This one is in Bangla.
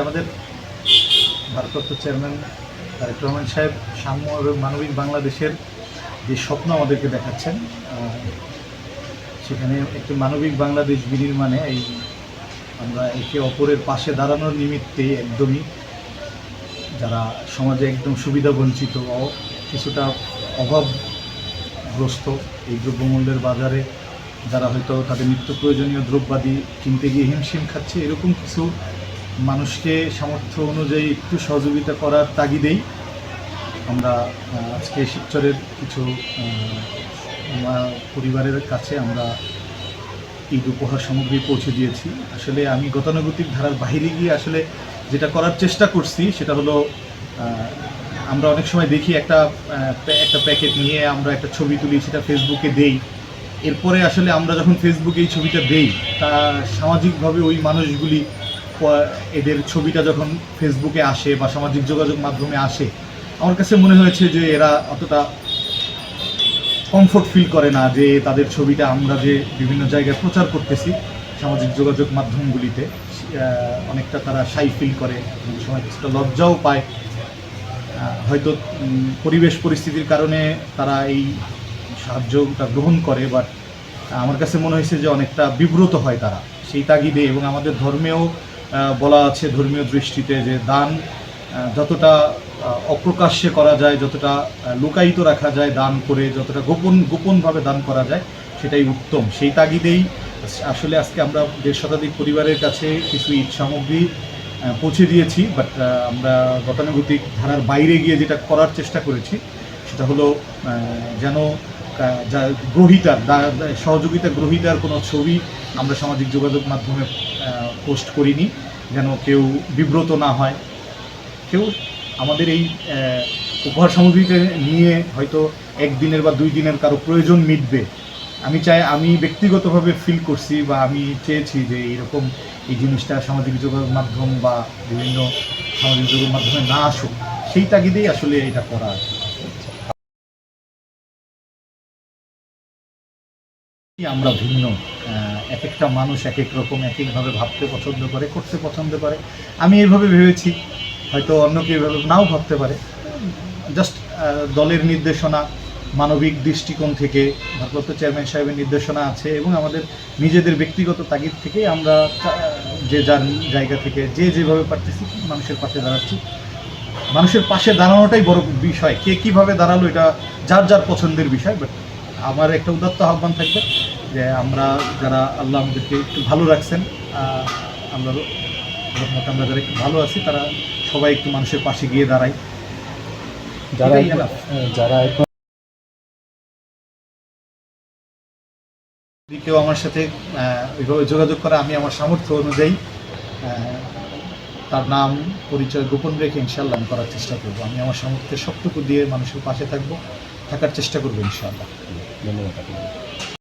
আমাদের ভারপ্রাপ্ত চেয়ারম্যান তারেক রহমান সাহেব সাম্য এবং মানবিক বাংলাদেশের যে স্বপ্ন আমাদেরকে দেখাচ্ছেন সেখানে একটি মানবিক বাংলাদেশ বিনির্মাণে এই আমরা একে অপরের পাশে দাঁড়ানোর নিমিত্তে একদমই যারা সমাজে একদম সুবিধা বঞ্চিত কিছুটা অভাবগ্রস্ত এই দ্রব্যমূল্যের বাজারে যারা হয়তো তাদের নিত্য প্রয়োজনীয় দ্রব্যাদি কিনতে গিয়ে হিমশিম খাচ্ছে, এরকম কিছু মানুষকে সামর্থ্য অনুযায়ী একটু সহযোগিতা করার তাগিদেই আমরা আজকে শিবচরের কিছু পরিবারের কাছে আমরা ঈদ উপহার সামগ্রী পৌঁছে দিয়েছি। আসলে আমি গতানুগতিক ধারার বাইরে গিয়ে আসলে যেটা করার চেষ্টা করছি সেটা হলো আমরা অনেক সময় দেখি একটা একটা প্যাকেট নিয়ে আমরা একটা ছবি তুলি, সেটা ফেসবুকে দেই। এরপরে আসলে আমরা যখন ফেসবুকে এই ছবিটা দেই, তা সামাজিকভাবে ওই মানুষগুলি এদের ছবিটা যখন ফেসবুকে আসে বা সামাজিক যোগাযোগ মাধ্যমে আসে, আমার কাছে মনে হয়েছে যে এরা অতটা কমফোর্ট ফিল করে না যে তাদের ছবিটা আমরা যে বিভিন্ন জায়গায় প্রচার করতেছি সামাজিক যোগাযোগ মাধ্যমগুলিতে অনেকটা তারা সাই ফিল করে সময় কিছুটা লজ্জাও পায়। হয়তো পরিবেশ পরিস্থিতির কারণে তারা এই সাহায্যটা গ্রহণ করে বাট আমার কাছে মনে হয়েছে যে অনেকটা বিব্রত হয় তারা। সেই তাগিদে এবং আমাদের ধর্মেও বলা আছে ধর্মীয় দৃষ্টিতে যে দান যতটা অপ্রকাশ্যে করা যায়, যতটা লুকায়িত রাখা যায় দান করে, যতটা গোপন, গোপনভাবে দান করা যায়, সেটাই উত্তম। সেই তাগিদেই আসলে আজকে আমরা দেড় শতাধিক পরিবারের কাছে কিছু ঈদ সামগ্রী পৌঁছে দিয়েছি বাট আমরা গতানুগতিক ধারার বাইরে গিয়ে যেটা করার চেষ্টা করেছি, সেটা হলো যেন গ্রহিতার সহযোগিতা গ্রহিতার কোনো ছবি আমরা সামাজিক যোগাযোগ মাধ্যমে পোস্ট করিনি, যেন কেউ বিব্রত না হয়। কেউ আমাদের এই উপহার সামগ্রীকে নিয়ে হয়তো একদিনের বা দুই দিনের কারও প্রয়োজন মিটবে। আমি চাই, আমি ব্যক্তিগতভাবে ফিল করছি বা আমি চেয়েছি যে এরকম এই জিনিসটা সামাজিক যোগাযোগ মাধ্যম বা বিভিন্ন সামাজিক যোগাযোগ মাধ্যমে না আসুক, সেই তাগিদেই আসলে এটা করা আর আমরা ভিন্ন এক একটা মানুষ এক এক রকম এক একভাবে ভাবতে পছন্দ করে, করতে পছন্দ করে। আমি এইভাবে ভেবেছি, হয়তো অন্য কেউ এভাবে নাও ভাবতে পারে। জাস্ট দলের নির্দেশনা, মানবিক দৃষ্টিকোণ থেকে, ভারপ্রাপ্ত চেয়ারম্যান সাহেবের নির্দেশনা আছে এবং আমাদের নিজেদের ব্যক্তিগত তাগিদ থেকে আমরা যে যার জায়গা থেকে, যে যেভাবে পারতেছি মানুষের পাশে দাঁড়াচ্ছি। মানুষের পাশে দাঁড়ানোটাই বড় বিষয়, কে কীভাবে দাঁড়াল এটা যার যার পছন্দের বিষয় বাট আমার একটা উদাত্ত আহ্বান থাকবে। যে আমরা যারা আল্লাহ আমাদেরকে একটু ভালো রাখছেন আল্লাহর রহমতে আমরা যারা একটু ভালো আছি তারা সবাই একটু মানুষের পাশে গিয়ে দাঁড়াই। যারা। যারা এখন কেউ আমার সাথে ওইভাবে যোগাযোগ করে আমি আমার সামর্থ্য অনুযায়ী তার নাম পরিচয় গোপন রেখে ইনশাল্লাহ আমি করার চেষ্টা করব। আমি আমার সামর্থ্যের সবটুকু দিয়ে মানুষের পাশে থাকব থাকার চেষ্টা করব ইনশাল্লাহ ধন্যবাদ